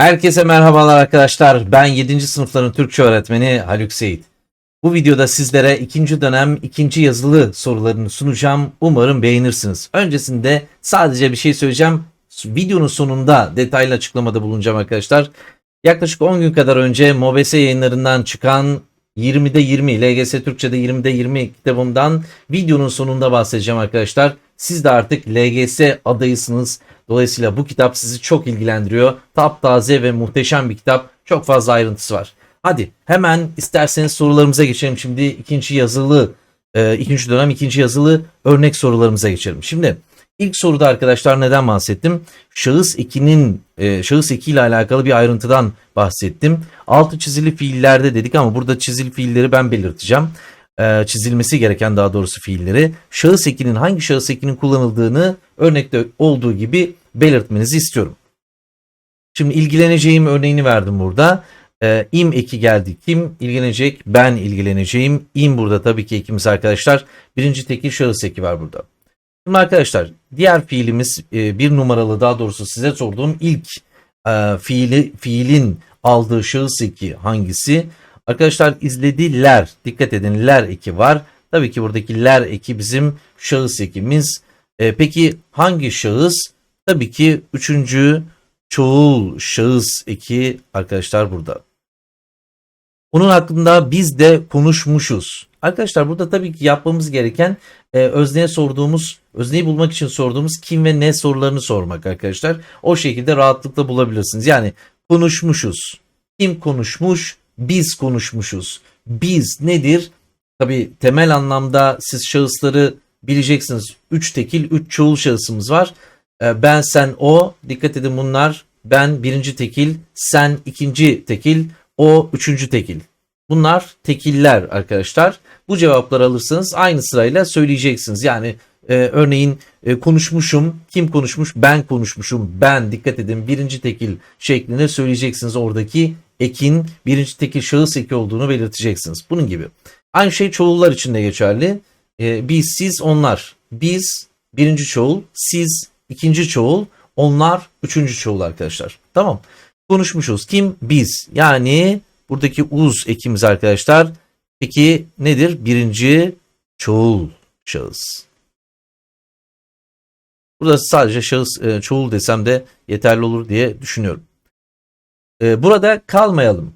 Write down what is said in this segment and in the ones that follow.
Herkese merhabalar arkadaşlar. Ben 7. sınıfların Türkçe öğretmeni Haluk Seyit. Bu videoda sizlere ikinci dönem ikinci yazılı sorularını sunacağım. Umarım beğenirsiniz. Öncesinde sadece bir şey söyleyeceğim. Videonun sonunda detaylı açıklamada bulunacağım arkadaşlar. Yaklaşık 10 gün kadar önce MOBESE yayınlarından çıkan 20'de 20 LGS Türkçe'de 20'de 20 kitabımdan videonun sonunda bahsedeceğim arkadaşlar. Siz de artık LGS adayısınız. Dolayısıyla bu kitap sizi çok ilgilendiriyor. Taptaze ve muhteşem bir kitap. Çok fazla ayrıntısı var. Hadi hemen isterseniz sorularımıza geçelim. Şimdi ikinci yazılı, e, ikinci dönem ikinci yazılı örnek sorularımıza geçelim. Şimdi ilk soruda arkadaşlar neden bahsettim? Şahıs 2'nin, e, şahıs 2 ile alakalı bir ayrıntıdan bahsettim. Altı çizili fiillerde dedik ama burada çizili fiilleri ben belirteceğim e, çizilmesi gereken daha doğrusu fiilleri şahıs ekinin hangi şahıs ekinin kullanıldığını örnekte olduğu gibi belirtmenizi istiyorum. Şimdi ilgileneceğim örneğini verdim burada. E, im eki geldi. Kim ilgilenecek? Ben ilgileneceğim. İm burada tabii ki ekimiz arkadaşlar. Birinci tekil şahıs eki var burada. Şimdi arkadaşlar diğer fiilimiz e, bir numaralı daha doğrusu size sorduğum ilk e, fiili fiilin aldığı şahıs eki hangisi? Arkadaşlar izlediler. Dikkat edin ler eki var. Tabii ki buradaki ler eki bizim şahıs ekimiz. E, peki hangi şahıs? Tabii ki üçüncü çoğul şahıs eki arkadaşlar burada. Onun hakkında biz de konuşmuşuz. Arkadaşlar burada tabii ki yapmamız gereken e, özneye sorduğumuz, özneyi bulmak için sorduğumuz kim ve ne sorularını sormak arkadaşlar. O şekilde rahatlıkla bulabilirsiniz. Yani konuşmuşuz. Kim konuşmuş? Biz konuşmuşuz. Biz nedir? Tabii temel anlamda siz şahısları bileceksiniz. 3 tekil, 3 çoğul şahısımız var. E, Ben, sen, o. Dikkat edin bunlar. Ben birinci tekil, sen ikinci tekil, o üçüncü tekil. Bunlar tekiller arkadaşlar. Bu cevapları alırsanız aynı sırayla söyleyeceksiniz. Yani e, örneğin e, konuşmuşum, kim konuşmuş? Ben konuşmuşum, ben dikkat edin birinci tekil şeklinde söyleyeceksiniz oradaki ekin birinci tekil şahıs eki olduğunu belirteceksiniz. Bunun gibi. Aynı şey çoğullar için de geçerli. E, biz, siz, onlar. Biz birinci çoğul, siz ikinci çoğul, onlar üçüncü çoğul arkadaşlar. Tamam. Konuşmuşuz. Kim? Biz. Yani buradaki uz ekimiz arkadaşlar. Peki nedir? Birinci çoğul şahıs. Burada sadece şahıs e, çoğul desem de yeterli olur diye düşünüyorum. E, burada kalmayalım.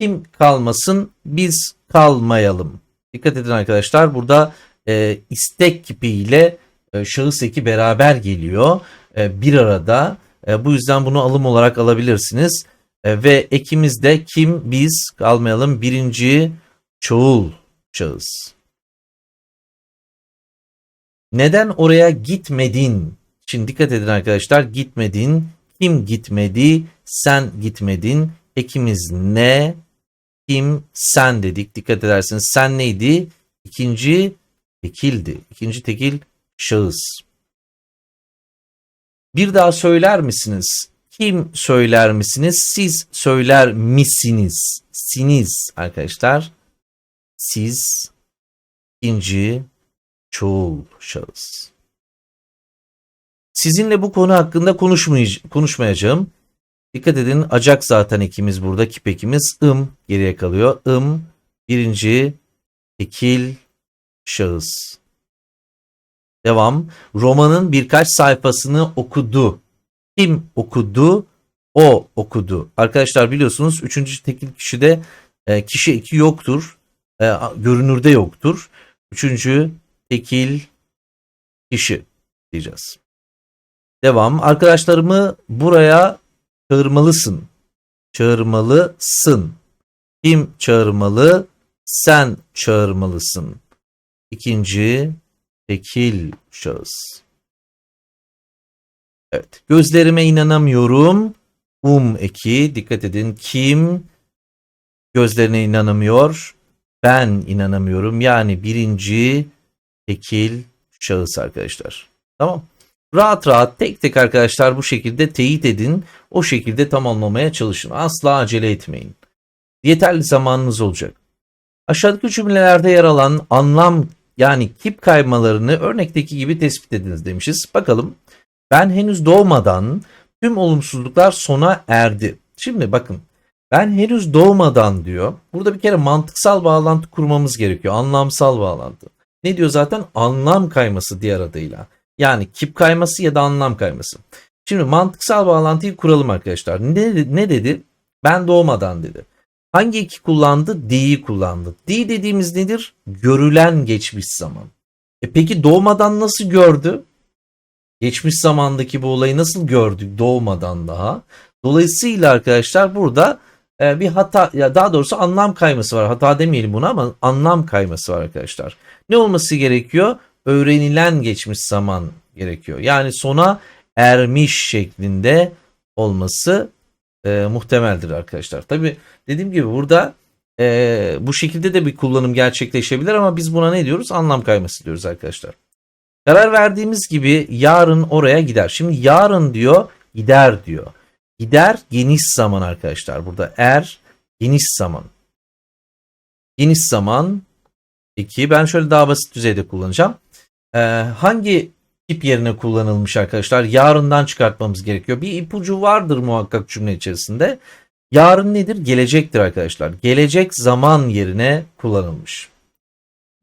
Kim kalmasın? Biz kalmayalım. Dikkat edin arkadaşlar. Burada e, istek kipiyle e, şahıs eki beraber geliyor. E, bir arada. E, bu yüzden bunu alım olarak alabilirsiniz. E, ve ekimiz de kim? Biz kalmayalım. Birinci çoğul şahıs. Neden oraya gitmedin? Şimdi dikkat edin arkadaşlar. Gitmedin. Kim gitmedi? Sen gitmedin. Ekimiz ne? Kim? Sen dedik. Dikkat ederseniz sen neydi? İkinci tekildi. İkinci tekil şahıs. Bir daha söyler misiniz? Kim söyler misiniz? Siz söyler misiniz? Siniz arkadaşlar. Siz ikinci çoğul şahıs. Sizinle bu konu hakkında konuşmayacağım. Dikkat edin acak zaten ekimiz burada kip ekimiz ım geriye kalıyor. ım birinci tekil şahıs. Devam. Romanın birkaç sayfasını okudu. Kim okudu? O okudu. Arkadaşlar biliyorsunuz üçüncü tekil kişide e, kişi eki yoktur. E, görünürde yoktur. Üçüncü tekil kişi diyeceğiz. Devam. Arkadaşlarımı buraya çağırmalısın. Çağırmalısın. Kim çağırmalı? Sen çağırmalısın. İkinci tekil şahıs. Evet. Gözlerime inanamıyorum. Um eki. Dikkat edin. Kim gözlerine inanamıyor? Ben inanamıyorum. Yani birinci tekil şahıs arkadaşlar. Tamam. Rahat rahat tek tek arkadaşlar bu şekilde teyit edin. O şekilde tamamlamaya çalışın. Asla acele etmeyin. Yeterli zamanınız olacak. Aşağıdaki cümlelerde yer alan anlam yani kip kaymalarını örnekteki gibi tespit ediniz demişiz. Bakalım. Ben henüz doğmadan tüm olumsuzluklar sona erdi. Şimdi bakın ben henüz doğmadan diyor. Burada bir kere mantıksal bağlantı kurmamız gerekiyor. Anlamsal bağlantı. Ne diyor zaten? Anlam kayması diğer adıyla. Yani kip kayması ya da anlam kayması. Şimdi mantıksal bağlantıyı kuralım arkadaşlar. Ne, ne dedi? Ben doğmadan dedi. Hangi iki kullandı? D'yi kullandı. D dediğimiz nedir? Görülen geçmiş zaman. E peki doğmadan nasıl gördü? Geçmiş zamandaki bu olayı nasıl gördük doğmadan daha? Dolayısıyla arkadaşlar burada e, bir hata ya daha doğrusu anlam kayması var. Hata demeyelim buna ama anlam kayması var arkadaşlar. Ne olması gerekiyor? Öğrenilen geçmiş zaman gerekiyor. Yani sona ermiş şeklinde olması e, muhtemeldir arkadaşlar. Tabi dediğim gibi burada e, bu şekilde de bir kullanım gerçekleşebilir ama biz buna ne diyoruz? Anlam kayması diyoruz arkadaşlar. Karar verdiğimiz gibi yarın oraya gider. Şimdi yarın diyor gider diyor. Gider geniş zaman arkadaşlar. Burada er geniş zaman. Geniş zaman 2. Ben şöyle daha basit düzeyde kullanacağım. Ee, hangi tip yerine kullanılmış arkadaşlar? Yarından çıkartmamız gerekiyor. Bir ipucu vardır muhakkak cümle içerisinde. Yarın nedir? Gelecektir arkadaşlar. Gelecek zaman yerine kullanılmış.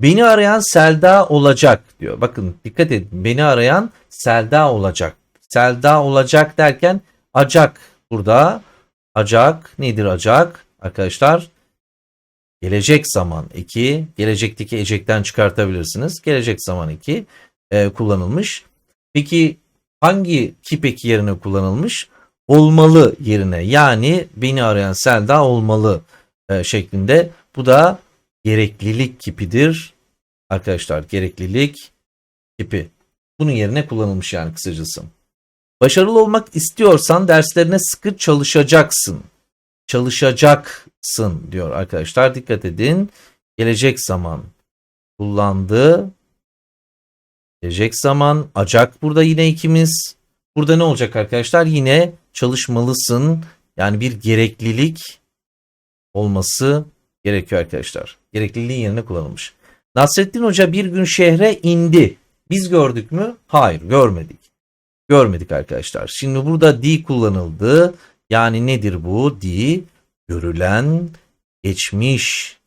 Beni arayan Selda olacak diyor. Bakın dikkat edin. Beni arayan Selda olacak. Selda olacak derken acak burada. Acak nedir acak? Arkadaşlar gelecek zaman 2. Gelecekteki ecekten çıkartabilirsiniz. Gelecek zaman 2 e, kullanılmış. Peki hangi kip eki yerine kullanılmış? Olmalı yerine yani beni arayan Selda olmalı e, şeklinde. Bu da gereklilik kipidir. Arkadaşlar gereklilik kipi. Bunun yerine kullanılmış yani kısacası. Başarılı olmak istiyorsan derslerine sıkı çalışacaksın. Çalışacaksın diyor arkadaşlar. Dikkat edin. Gelecek zaman kullandı. Gelecek zaman acak burada yine ikimiz. Burada ne olacak arkadaşlar? Yine çalışmalısın. Yani bir gereklilik olması gerekiyor arkadaşlar. Gerekliliğin yerine kullanılmış. Nasrettin Hoca bir gün şehre indi. Biz gördük mü? Hayır görmedik. Görmedik arkadaşlar. Şimdi burada di kullanıldı. Yani nedir bu? Di görülen geçmiş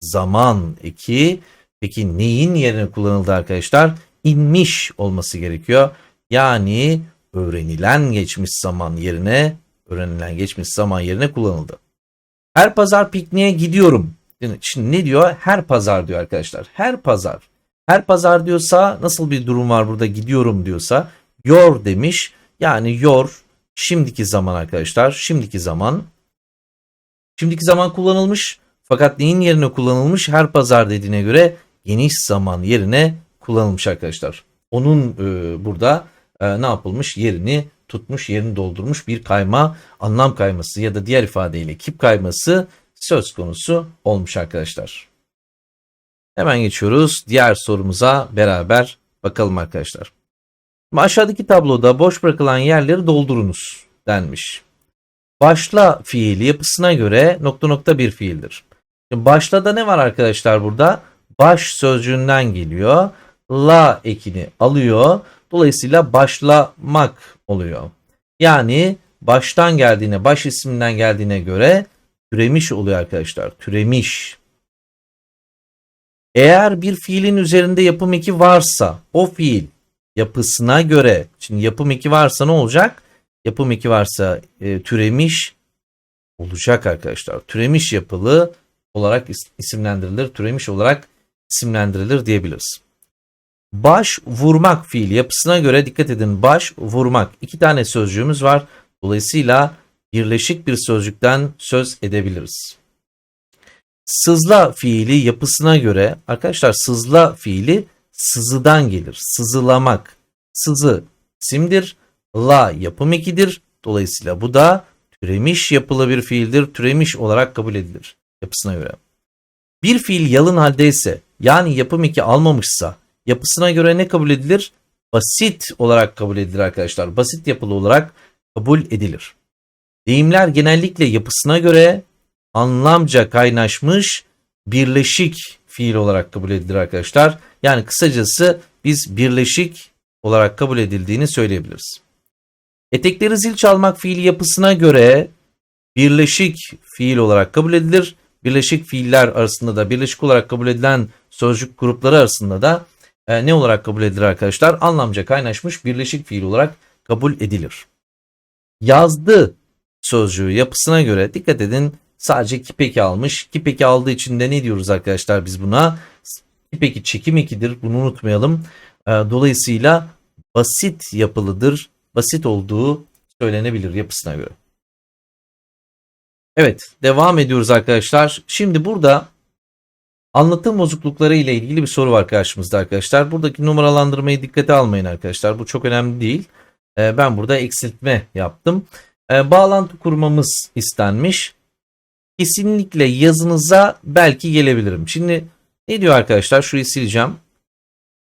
zaman eki. Peki neyin yerine kullanıldı arkadaşlar? İnmiş olması gerekiyor. Yani öğrenilen geçmiş zaman yerine öğrenilen geçmiş zaman yerine kullanıldı. Her pazar pikniğe gidiyorum. Şimdi ne diyor? Her pazar diyor arkadaşlar. Her pazar. Her pazar diyorsa nasıl bir durum var burada gidiyorum diyorsa yor demiş. Yani yor şimdiki zaman arkadaşlar. Şimdiki zaman. Şimdiki zaman kullanılmış. Fakat neyin yerine kullanılmış? Her pazar dediğine göre geniş zaman yerine kullanılmış arkadaşlar. Onun e, burada e, ne yapılmış? Yerini tutmuş, yerini doldurmuş bir kayma, anlam kayması ya da diğer ifadeyle kip kayması söz konusu olmuş arkadaşlar. Hemen geçiyoruz. Diğer sorumuza beraber bakalım arkadaşlar. Şimdi aşağıdaki tabloda boş bırakılan yerleri doldurunuz denmiş. Başla fiili yapısına göre nokta nokta bir fiildir. Şimdi başlada ne var arkadaşlar burada? Baş sözcüğünden geliyor. La ekini alıyor. Dolayısıyla başlamak oluyor. Yani baştan geldiğine, baş isminden geldiğine göre türemiş oluyor arkadaşlar. Türemiş. Eğer bir fiilin üzerinde yapım eki varsa o fiil yapısına göre şimdi yapım eki varsa ne olacak? Yapım eki varsa e, türemiş olacak arkadaşlar. Türemiş yapılı olarak isimlendirilir. Türemiş olarak isimlendirilir diyebiliriz. Baş vurmak fiil yapısına göre dikkat edin. Baş vurmak. iki tane sözcüğümüz var. Dolayısıyla birleşik bir sözcükten söz edebiliriz. Sızla fiili yapısına göre arkadaşlar sızla fiili sızıdan gelir. Sızılamak. Sızı isimdir. La yapım ekidir. Dolayısıyla bu da türemiş yapılı bir fiildir. Türemiş olarak kabul edilir yapısına göre. Bir fiil yalın haldeyse yani yapım eki almamışsa yapısına göre ne kabul edilir? Basit olarak kabul edilir arkadaşlar. Basit yapılı olarak kabul edilir. Deyimler genellikle yapısına göre anlamca kaynaşmış birleşik fiil olarak kabul edilir arkadaşlar. Yani kısacası biz birleşik olarak kabul edildiğini söyleyebiliriz. Etekleri zil çalmak fiili yapısına göre birleşik fiil olarak kabul edilir. Birleşik fiiller arasında da birleşik olarak kabul edilen sözcük grupları arasında da e, ne olarak kabul edilir arkadaşlar? Anlamca kaynaşmış birleşik fiil olarak kabul edilir. Yazdı sözcüğü yapısına göre dikkat edin sadece kipeki almış. Kipeki aldığı için de ne diyoruz arkadaşlar biz buna? Kipeki çekim ekidir bunu unutmayalım. E, dolayısıyla basit yapılıdır. Basit olduğu söylenebilir yapısına göre. Evet devam ediyoruz arkadaşlar. Şimdi burada anlatım bozuklukları ile ilgili bir soru var karşımızda arkadaşlar. Buradaki numaralandırmayı dikkate almayın arkadaşlar. Bu çok önemli değil. Ee, ben burada eksiltme yaptım. Ee, bağlantı kurmamız istenmiş. Kesinlikle yazınıza belki gelebilirim. Şimdi ne diyor arkadaşlar? Şurayı sileceğim.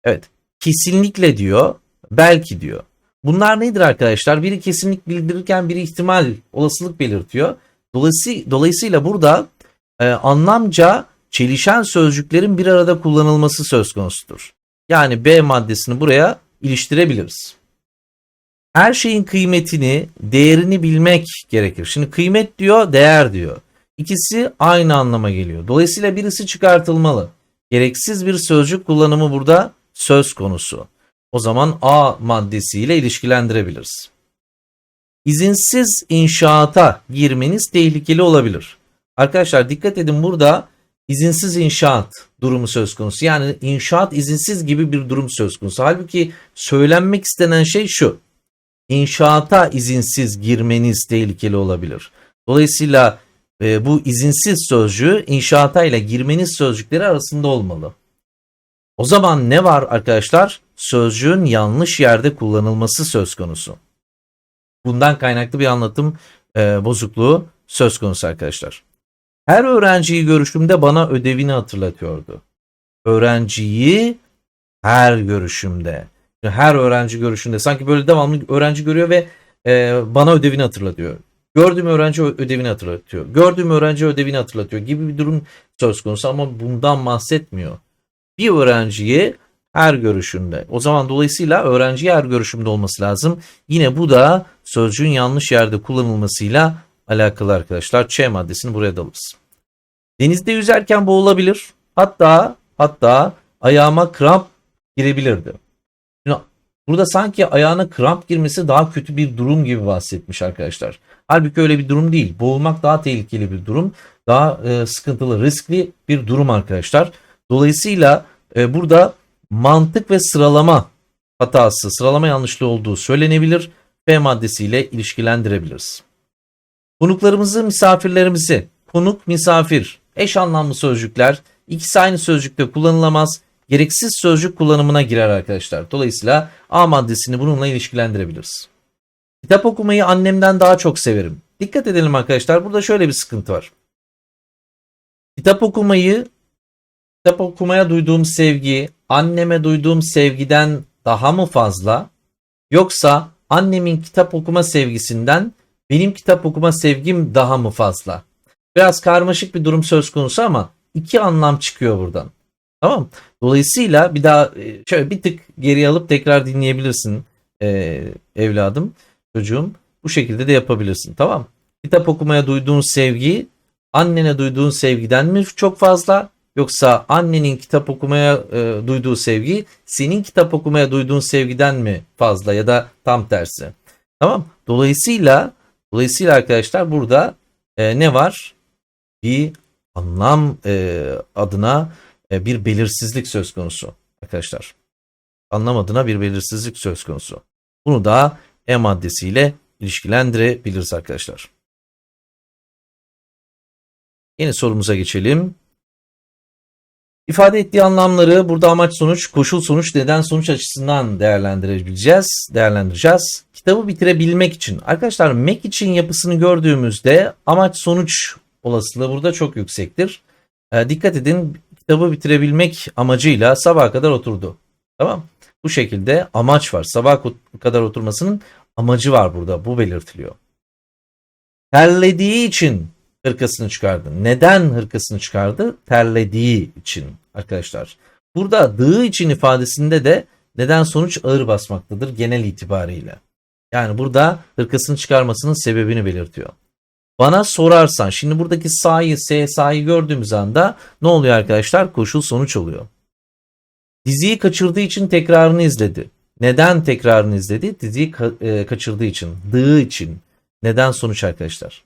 Evet. Kesinlikle diyor. Belki diyor. Bunlar nedir arkadaşlar? Biri kesinlik bildirirken biri ihtimal, olasılık belirtiyor. Dolayısıyla, dolayısıyla burada e, anlamca çelişen sözcüklerin bir arada kullanılması söz konusudur. Yani B maddesini buraya iliştirebiliriz. Her şeyin kıymetini, değerini bilmek gerekir. Şimdi kıymet diyor, değer diyor. İkisi aynı anlama geliyor. Dolayısıyla birisi çıkartılmalı. Gereksiz bir sözcük kullanımı burada söz konusu. O zaman A maddesiyle ilişkilendirebiliriz. İzinsiz inşaata girmeniz tehlikeli olabilir. Arkadaşlar dikkat edin burada izinsiz inşaat durumu söz konusu. Yani inşaat izinsiz gibi bir durum söz konusu. Halbuki söylenmek istenen şey şu. İnşaata izinsiz girmeniz tehlikeli olabilir. Dolayısıyla e, bu izinsiz sözcüğü inşaata ile girmeniz sözcükleri arasında olmalı. O zaman ne var arkadaşlar? Sözcüğün yanlış yerde kullanılması söz konusu. Bundan kaynaklı bir anlatım e, bozukluğu söz konusu arkadaşlar. Her öğrenciyi görüşümde bana ödevini hatırlatıyordu. Öğrenciyi her görüşümde. Her öğrenci görüşünde sanki böyle devamlı öğrenci görüyor ve e, bana ödevini hatırlatıyor. Gördüğüm öğrenci ödevini hatırlatıyor. Gördüğüm öğrenci ödevini hatırlatıyor gibi bir durum söz konusu ama bundan bahsetmiyor. Bir öğrenciyi her görüşünde. O zaman dolayısıyla öğrenci her görüşümde olması lazım. Yine bu da sözcüğün yanlış yerde kullanılmasıyla alakalı arkadaşlar. Ç maddesini buraya da alırız. Denizde yüzerken boğulabilir. Hatta hatta ayağıma kramp girebilirdi. Şimdi burada sanki ayağına kramp girmesi daha kötü bir durum gibi bahsetmiş arkadaşlar. Halbuki öyle bir durum değil. Boğulmak daha tehlikeli bir durum. Daha e, sıkıntılı, riskli bir durum arkadaşlar. Dolayısıyla e, burada mantık ve sıralama hatası, sıralama yanlışlığı olduğu söylenebilir. F maddesiyle ilişkilendirebiliriz. Konuklarımızı, misafirlerimizi, konuk, misafir, eş anlamlı sözcükler, ikisi aynı sözcükte kullanılamaz. Gereksiz sözcük kullanımına girer arkadaşlar. Dolayısıyla A maddesini bununla ilişkilendirebiliriz. Kitap okumayı annemden daha çok severim. Dikkat edelim arkadaşlar. Burada şöyle bir sıkıntı var. Kitap okumayı, kitap okumaya duyduğum sevgi, anneme duyduğum sevgiden daha mı fazla? Yoksa annemin kitap okuma sevgisinden benim kitap okuma sevgim daha mı fazla? Biraz karmaşık bir durum söz konusu ama iki anlam çıkıyor buradan. Tamam. Dolayısıyla bir daha e, şöyle bir tık geriye alıp tekrar dinleyebilirsin ee, evladım, çocuğum. Bu şekilde de yapabilirsin. Tamam. Kitap okumaya duyduğun sevgi annene duyduğun sevgiden mi çok fazla Yoksa annenin kitap okumaya e, duyduğu sevgi senin kitap okumaya duyduğun sevgiden mi fazla ya da tam tersi. Tamam. Dolayısıyla dolayısıyla arkadaşlar burada e, ne var? Bir anlam e, adına e, bir belirsizlik söz konusu arkadaşlar. Anlam adına bir belirsizlik söz konusu. Bunu da E maddesiyle ilişkilendirebiliriz arkadaşlar. Yeni sorumuza geçelim. İfade ettiği anlamları burada amaç sonuç, koşul sonuç, neden sonuç açısından değerlendirebileceğiz, değerlendireceğiz. Kitabı bitirebilmek için. Arkadaşlar mek için yapısını gördüğümüzde amaç sonuç olasılığı burada çok yüksektir. E, dikkat edin kitabı bitirebilmek amacıyla sabah kadar oturdu. Tamam. Bu şekilde amaç var. Sabah kadar oturmasının amacı var burada. Bu belirtiliyor. Terlediği için hırkasını çıkardı. Neden hırkasını çıkardı? Terlediği için arkadaşlar. Burada dığı için ifadesinde de neden sonuç ağır basmaktadır genel itibariyle. Yani burada hırkasını çıkarmasının sebebini belirtiyor. Bana sorarsan şimdi buradaki sa'yı S sa'yı gördüğümüz anda ne oluyor arkadaşlar? Koşul sonuç oluyor. Diziyi kaçırdığı için tekrarını izledi. Neden tekrarını izledi? Diziyi ka- e, kaçırdığı için, dığı için. Neden sonuç arkadaşlar?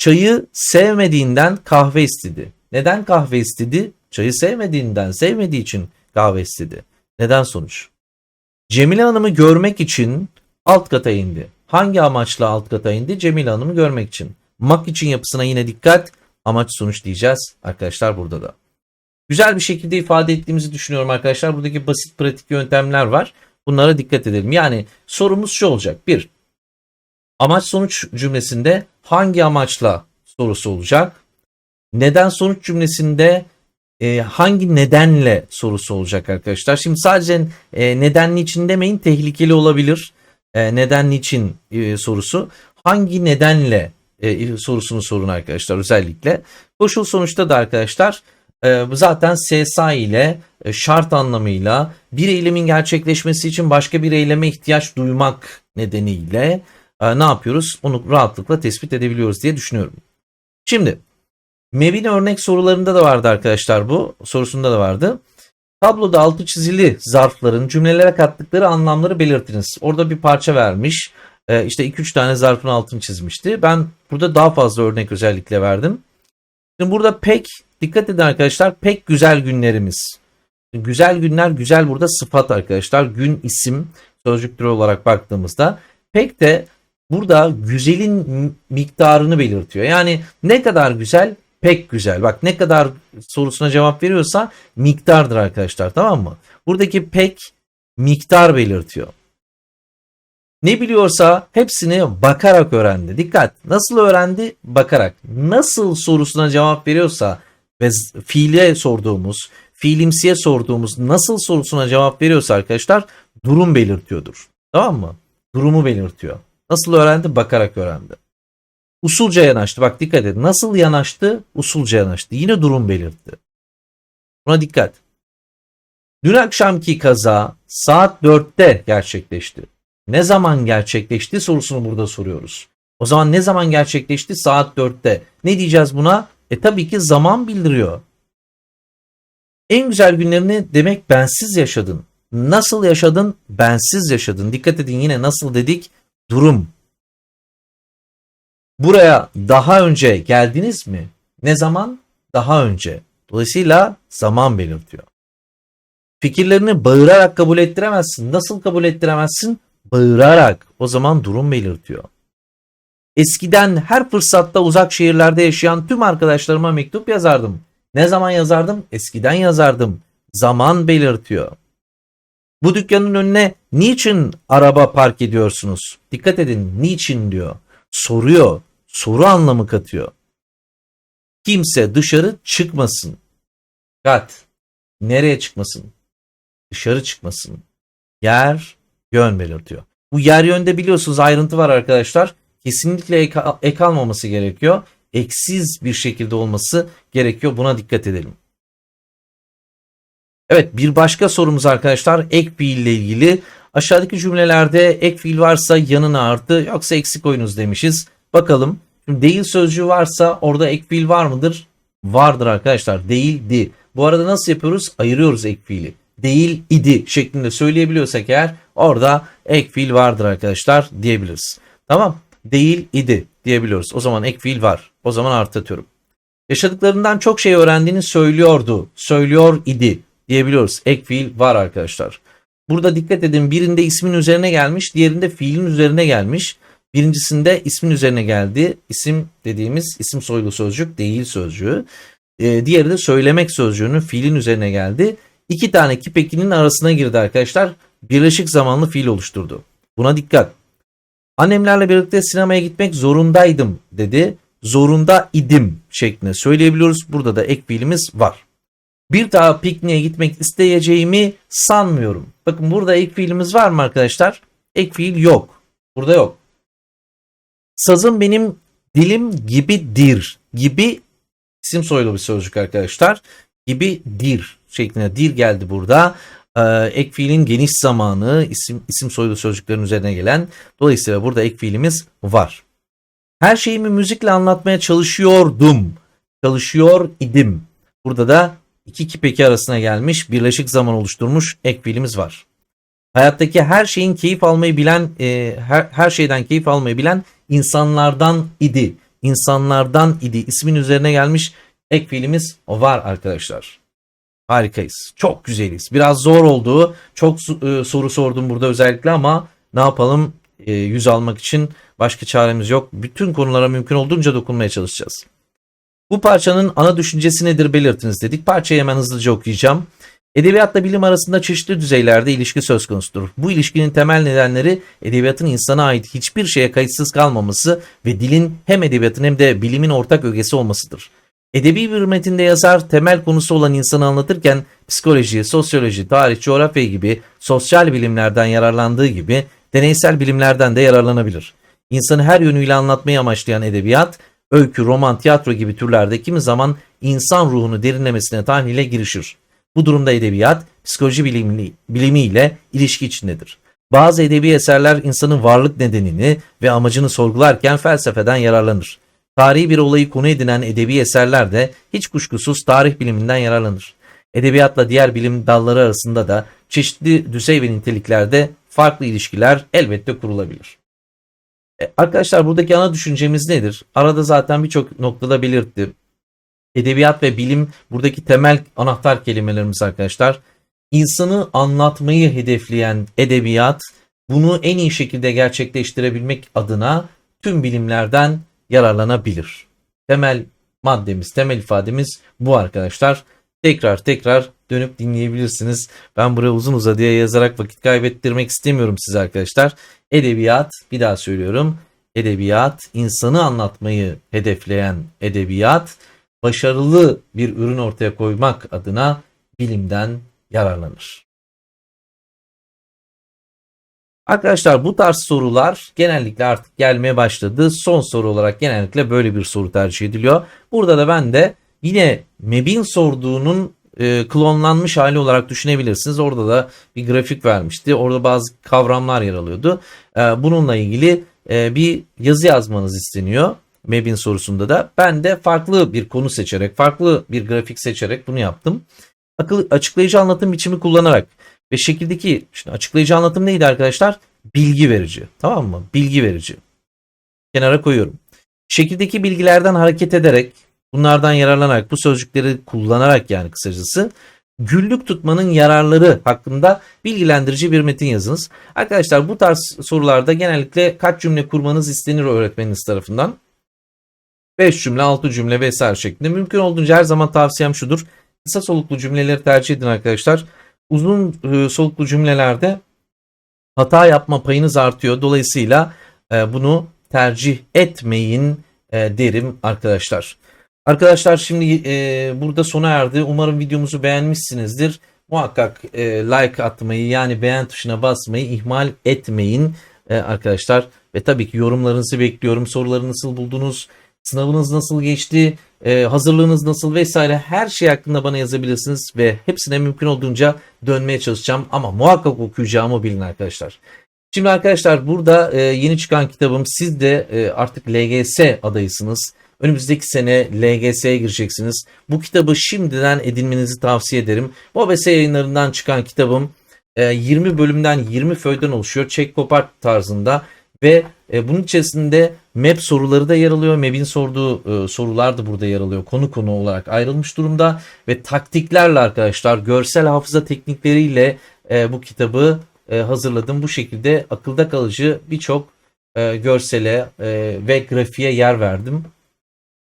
Çayı sevmediğinden kahve istedi. Neden kahve istedi? Çayı sevmediğinden, sevmediği için kahve istedi. Neden sonuç? Cemile Hanım'ı görmek için alt kata indi. Hangi amaçla alt kata indi? Cemile Hanım'ı görmek için. Mak için yapısına yine dikkat. Amaç sonuç diyeceğiz arkadaşlar burada da. Güzel bir şekilde ifade ettiğimizi düşünüyorum arkadaşlar. Buradaki basit pratik yöntemler var. Bunlara dikkat edelim. Yani sorumuz şu olacak. Bir, amaç sonuç cümlesinde hangi amaçla sorusu olacak? Neden sonuç cümlesinde e, hangi nedenle sorusu olacak arkadaşlar. Şimdi sadece e, neden niçin demeyin tehlikeli olabilir. E, neden niçin e, sorusu. Hangi nedenle e, sorusunu sorun arkadaşlar özellikle. Koşul sonuçta da arkadaşlar e, zaten SSA ile e, şart anlamıyla bir eylemin gerçekleşmesi için başka bir eyleme ihtiyaç duymak nedeniyle e, ne yapıyoruz? Onu rahatlıkla tespit edebiliyoruz diye düşünüyorum. Şimdi MEB'in örnek sorularında da vardı arkadaşlar bu. Sorusunda da vardı. Tabloda altı çizili zarfların cümlelere kattıkları anlamları belirtiniz. Orada bir parça vermiş. Ee, işte 2-3 tane zarfın altını çizmişti. Ben burada daha fazla örnek özellikle verdim. Şimdi burada pek, dikkat edin arkadaşlar, pek güzel günlerimiz. Güzel günler, güzel burada sıfat arkadaşlar. Gün isim sözcüktür olarak baktığımızda. Pek de burada güzelin miktarını belirtiyor. Yani ne kadar güzel, pek güzel. Bak ne kadar sorusuna cevap veriyorsa miktardır arkadaşlar tamam mı? Buradaki pek miktar belirtiyor. Ne biliyorsa hepsini bakarak öğrendi. Dikkat. Nasıl öğrendi? Bakarak. Nasıl sorusuna cevap veriyorsa ve fiile sorduğumuz, fiilimsiye sorduğumuz nasıl sorusuna cevap veriyorsa arkadaşlar durum belirtiyordur. Tamam mı? Durumu belirtiyor. Nasıl öğrendi? Bakarak öğrendi. Usulca yanaştı. Bak dikkat edin. Nasıl yanaştı? Usulca yanaştı. Yine durum belirtti. Buna dikkat. Dün akşamki kaza saat 4'te gerçekleşti. Ne zaman gerçekleşti sorusunu burada soruyoruz. O zaman ne zaman gerçekleşti? Saat 4'te. Ne diyeceğiz buna? E tabii ki zaman bildiriyor. En güzel günlerini demek bensiz yaşadın. Nasıl yaşadın? Bensiz yaşadın. Dikkat edin yine nasıl dedik? Durum. Buraya daha önce geldiniz mi? Ne zaman? Daha önce. Dolayısıyla zaman belirtiyor. Fikirlerini bağırarak kabul ettiremezsin. Nasıl kabul ettiremezsin? Bağırarak. O zaman durum belirtiyor. Eskiden her fırsatta uzak şehirlerde yaşayan tüm arkadaşlarıma mektup yazardım. Ne zaman yazardım? Eskiden yazardım. Zaman belirtiyor. Bu dükkanın önüne niçin araba park ediyorsunuz? Dikkat edin niçin diyor. Soruyor. Soru anlamı katıyor. Kimse dışarı çıkmasın. Kat. Nereye çıkmasın? Dışarı çıkmasın. Yer, yön belirtiyor. Bu yer yönde biliyorsunuz ayrıntı var arkadaşlar. Kesinlikle ek, ek almaması gerekiyor. Eksiz bir şekilde olması gerekiyor. Buna dikkat edelim. Evet bir başka sorumuz arkadaşlar ek fiil ile ilgili. Aşağıdaki cümlelerde ek fiil varsa yanına artı yoksa eksik koyunuz demişiz. Bakalım. Şimdi değil sözcüğü varsa orada ek fiil var mıdır? Vardır arkadaşlar. Değildi. Bu arada nasıl yapıyoruz? Ayırıyoruz ek fiili. Değil idi şeklinde söyleyebiliyorsak eğer orada ek fiil vardır arkadaşlar diyebiliriz. Tamam. Değil idi diyebiliyoruz. O zaman ek fiil var. O zaman artı atıyorum. Yaşadıklarından çok şey öğrendiğini söylüyordu. Söylüyor idi diyebiliyoruz. Ek fiil var arkadaşlar. Burada dikkat edin birinde ismin üzerine gelmiş, diğerinde fiilin üzerine gelmiş. Birincisinde ismin üzerine geldi. İsim dediğimiz isim soylu sözcük değil sözcüğü. Ee, diğeri de söylemek sözcüğünün fiilin üzerine geldi. İki tane kipekinin arasına girdi arkadaşlar. Birleşik zamanlı fiil oluşturdu. Buna dikkat. Annemlerle birlikte sinemaya gitmek zorundaydım dedi. Zorunda idim şeklinde söyleyebiliyoruz. Burada da ek fiilimiz var. Bir daha pikniğe gitmek isteyeceğimi sanmıyorum. Bakın burada ek fiilimiz var mı arkadaşlar? Ek fiil yok. Burada yok. Sazım benim dilim gibidir. Gibi isim soylu bir sözcük arkadaşlar. Gibidir şeklinde dir geldi burada. Ee, ek fiilin geniş zamanı isim isim soylu sözcüklerin üzerine gelen. Dolayısıyla burada ek fiilimiz var. Her şeyimi müzikle anlatmaya çalışıyordum. Çalışıyor idim. Burada da iki kipeki arasına gelmiş birleşik zaman oluşturmuş ek fiilimiz var. Hayattaki her şeyin keyif almayı bilen, e, her, her şeyden keyif almayı bilen insanlardan idi. İnsanlardan idi. İsmin üzerine gelmiş ek fiilimiz var arkadaşlar. Harikayız. Çok güzeliz. Biraz zor oldu. Çok e, soru sordum burada özellikle ama ne yapalım? E, yüz almak için başka çaremiz yok. Bütün konulara mümkün olduğunca dokunmaya çalışacağız. Bu parçanın ana düşüncesi nedir belirtiniz dedik. Parçayı hemen hızlıca okuyacağım. Edebiyatla bilim arasında çeşitli düzeylerde ilişki söz konusudur. Bu ilişkinin temel nedenleri edebiyatın insana ait hiçbir şeye kayıtsız kalmaması ve dilin hem edebiyatın hem de bilimin ortak ögesi olmasıdır. Edebi bir metinde yazar temel konusu olan insanı anlatırken psikoloji, sosyoloji, tarih, coğrafya gibi sosyal bilimlerden yararlandığı gibi deneysel bilimlerden de yararlanabilir. İnsanı her yönüyle anlatmayı amaçlayan edebiyat, öykü, roman, tiyatro gibi türlerde kimi zaman insan ruhunu derinlemesine tahlile girişir. Bu durumda edebiyat, psikoloji bilimi, bilimiyle ilişki içindedir. Bazı edebi eserler insanın varlık nedenini ve amacını sorgularken felsefeden yararlanır. Tarihi bir olayı konu edinen edebi eserler de hiç kuşkusuz tarih biliminden yararlanır. Edebiyatla diğer bilim dalları arasında da çeşitli düzey ve niteliklerde farklı ilişkiler elbette kurulabilir. E, Arkadaşlar buradaki ana düşüncemiz nedir? Arada zaten birçok noktada belirtti. Edebiyat ve bilim buradaki temel anahtar kelimelerimiz arkadaşlar. İnsanı anlatmayı hedefleyen edebiyat bunu en iyi şekilde gerçekleştirebilmek adına tüm bilimlerden yararlanabilir. Temel maddemiz, temel ifademiz bu arkadaşlar. Tekrar tekrar dönüp dinleyebilirsiniz. Ben buraya uzun uzadıya yazarak vakit kaybettirmek istemiyorum size arkadaşlar. Edebiyat, bir daha söylüyorum. Edebiyat, insanı anlatmayı hedefleyen edebiyat, başarılı bir ürün ortaya koymak adına bilimden yararlanır. Arkadaşlar bu tarz sorular genellikle artık gelmeye başladı. Son soru olarak genellikle böyle bir soru tercih ediliyor. Burada da ben de yine MEB'in sorduğunun e, klonlanmış hali olarak düşünebilirsiniz. Orada da bir grafik vermişti. Orada bazı kavramlar yer alıyordu. E, bununla ilgili e, bir yazı yazmanız isteniyor. MEB'in sorusunda da. Ben de farklı bir konu seçerek, farklı bir grafik seçerek bunu yaptım. Akıl, açıklayıcı anlatım biçimi kullanarak ve şekildeki şimdi açıklayıcı anlatım neydi arkadaşlar? Bilgi verici. Tamam mı? Bilgi verici. Kenara koyuyorum. Şekildeki bilgilerden hareket ederek bunlardan yararlanarak bu sözcükleri kullanarak yani kısacası güllük tutmanın yararları hakkında bilgilendirici bir metin yazınız. Arkadaşlar bu tarz sorularda genellikle kaç cümle kurmanız istenir öğretmeniniz tarafından? 5 cümle, 6 cümle vesaire şeklinde. Mümkün olduğunca her zaman tavsiyem şudur. Kısa soluklu cümleleri tercih edin arkadaşlar. Uzun e, soluklu cümlelerde hata yapma payınız artıyor. Dolayısıyla e, bunu tercih etmeyin e, derim arkadaşlar. Arkadaşlar şimdi e, burada sona erdi. Umarım videomuzu beğenmişsinizdir. Muhakkak e, like atmayı yani beğen tuşuna basmayı ihmal etmeyin e, arkadaşlar. Ve tabii ki yorumlarınızı bekliyorum. Soruları nasıl buldunuz? Sınavınız nasıl geçti? e, hazırlığınız nasıl vesaire her şey hakkında bana yazabilirsiniz ve hepsine mümkün olduğunca dönmeye çalışacağım ama muhakkak okuyacağımı bilin arkadaşlar. Şimdi arkadaşlar burada e, yeni çıkan kitabım siz de e, artık LGS adayısınız. Önümüzdeki sene LGS'ye gireceksiniz. Bu kitabı şimdiden edinmenizi tavsiye ederim. MOBES yayınlarından çıkan kitabım e, 20 bölümden 20 föyden oluşuyor. Çek kopart tarzında ve e, bunun içerisinde map soruları da yer alıyor. Map'in sorduğu e, sorular da burada yer alıyor. Konu konu olarak ayrılmış durumda ve taktiklerle arkadaşlar görsel hafıza teknikleriyle e, bu kitabı e, hazırladım. Bu şekilde akılda kalıcı birçok e, görsele e, ve grafiğe yer verdim.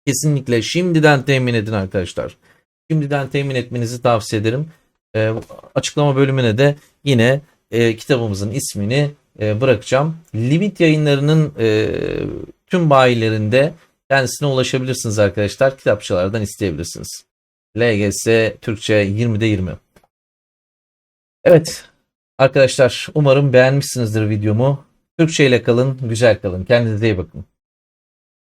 Kesinlikle şimdiden temin edin arkadaşlar. Şimdiden temin etmenizi tavsiye ederim. E, açıklama bölümüne de yine e, kitabımızın ismini e, bırakacağım. Limit yayınlarının e, tüm bayilerinde kendisine ulaşabilirsiniz arkadaşlar. Kitapçılardan isteyebilirsiniz. LGS Türkçe 20'de 20. Evet arkadaşlar umarım beğenmişsinizdir videomu. Türkçe ile kalın, güzel kalın. Kendinize iyi bakın.